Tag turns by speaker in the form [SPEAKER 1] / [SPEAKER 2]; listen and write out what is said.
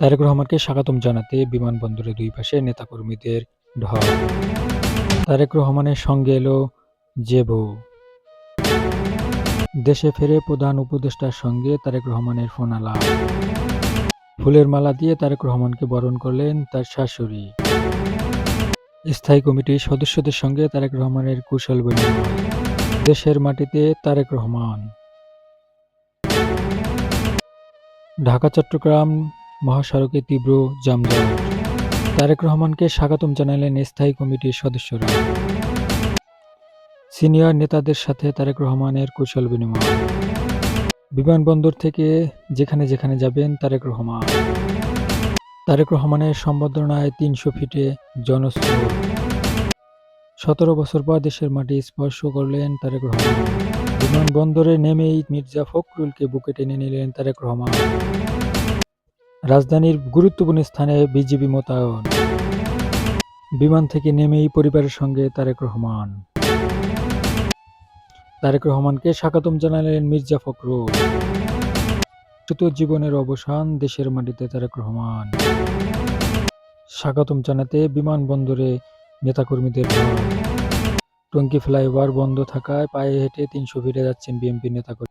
[SPEAKER 1] তারেক রহমানকে স্বাগতম জানাতে বিমানবন্দরে দুই পাশে নেতাকর্মীদের ঢল। তারেক রহমানের সঙ্গে এলো জেবু। দেশে ফেরে প্রধান উপদেষ্টার সঙ্গে তারেক রহমানের ফোন আলাপ ফুলের মালা দিয়ে তারেক রহমানকে বরণ করলেন তার শাশুড়ি। স্থায়ী কমিটির সদস্যদের সঙ্গে তারেক রহমানের কুশল বিনিময়। দেশের মাটিতে তারেক রহমান। ঢাকা, চট্টগ্রাম মহাসড়কে তীব্র যানজট তারেক রহমানকে স্বাগতম জানালেন স্থায়ী কমিটির সদস্যরা। সিনিয়র নেতাদের সাথে তারেক রহমানের কুশল বিনিময়। বিমানবন্দর থেকে যেখানে যেখানে যাবেন তারেক রহমান। তারেক রহমানের সম্বর্ধনায় তিনশো ফিটে জনস্রোত সতেরো বছর পর দেশের মাটি স্পর্শ করলেন তারেক রহমান। বিমানবন্দরে নেমেই মির্জা ফখরুলকে বুকে টেনে নিলেন তারেক রহমান। রাজধানীর গুরুত্বপূর্ণ স্থানে বিজিবি মোতায়েন। বিমান থেকে নেমেই পরিবারের সঙ্গে তারেক রহমান। তারেক রহমানকে স্বাগতম জানালেন মির্জা ফখরুল। সুত জীবনের অবসান দেশের মাটিতে তারেক রহমান। স্বাগতম জানাতে বিমানবন্দরে নেতাকর্মীদের টঙ্কি ফ্লাইওভার বন্ধ থাকায় পায়ে হেঁটে তিনশো ফিরে যাচ্ছেন বিএনপি নেতাকর্মী